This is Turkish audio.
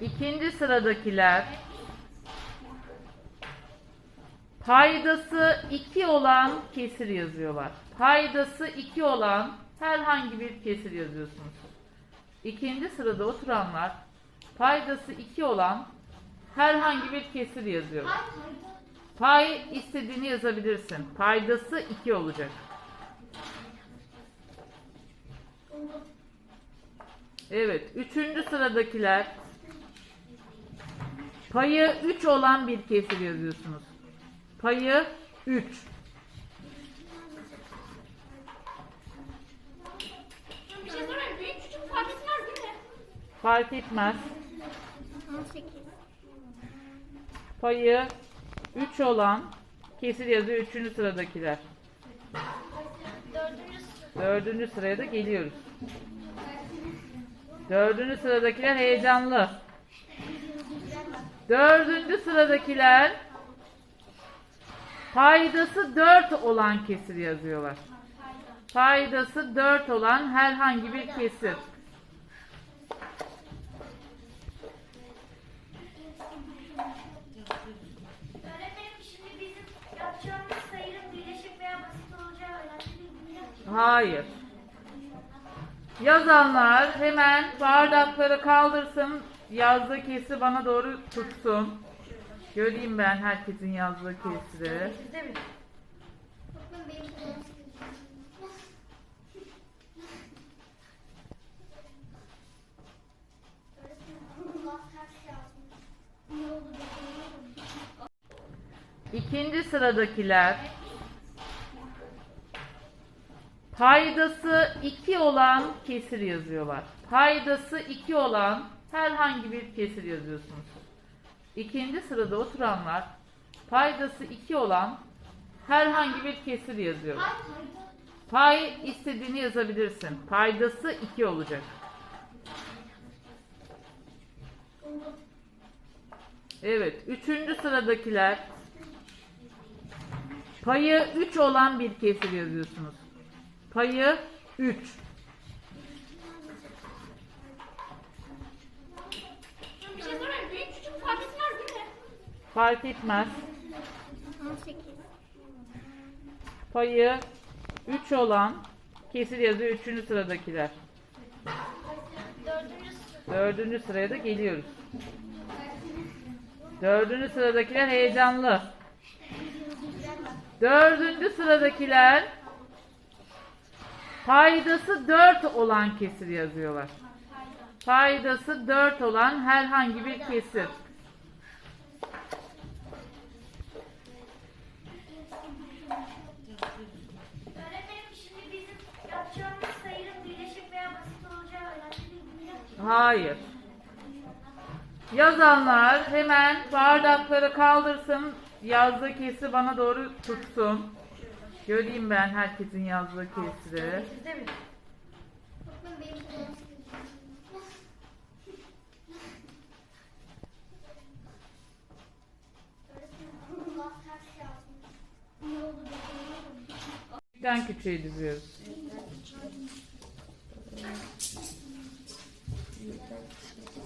İkinci sıradakiler paydası 2 olan kesir yazıyorlar. Paydası 2 olan herhangi bir kesir yazıyorsunuz. İkinci sırada oturanlar paydası 2 olan herhangi bir kesir yazıyorlar. Pay istediğini yazabilirsin. Paydası 2 olacak. Evet. Üçüncü sıradakiler payı 3 olan bir kesir yazıyorsunuz. Payı 3. Bir şey sorayım. Büyük küçük fark etmez değil mi? Fark etmez. 18. Payı 3 olan kesir yazıyor. Üçüncü sıradakiler. Dördüncü Dördüncü sıraya da geliyoruz. Dördüncü sıradakiler heyecanlı. Dördüncü sıradakiler paydası 4 olan kesir yazıyorlar. Paydası 4 olan herhangi bir kesir. Hayır. Yazanlar hemen bardakları kaldırsın. Yazdığı kesri bana doğru tutsun. Göreyim ben herkesin yazdığı kesri. İkinci sıradakiler paydası 2 olan kesir yazıyorlar. Paydası 2 olan herhangi bir kesir yazıyorsunuz. İkinci sırada oturanlar paydası 2 olan herhangi bir kesir yazıyorlar. Pay istediğini yazabilirsin. Paydası 2 olacak. Evet. Üçüncü sıradakiler payı 3 olan bir kesir yazıyorsunuz. Payı 3. Bir şey sorayım. Büyük küçük fark etmez değil mi? Fark etmez. 18. Payı 3 olan kesir yazıyor. Üçüncü sıradakiler. Dördüncü Dördüncü sıraya da geliyoruz. Dördüncü sıradakiler heyecanlı. Dördüncü sıradakiler paydası 4 olan kesir yazıyorlar. Paydası 4 olan herhangi bir kesir. Hayır. Yazanlar hemen bardakları kaldırsın. Yazdığı kesri bana doğru tutsun. Göreyim ben herkesin yazdığı kesri. Büyükten küçüğe diziyoruz. Büyükten küçüğe.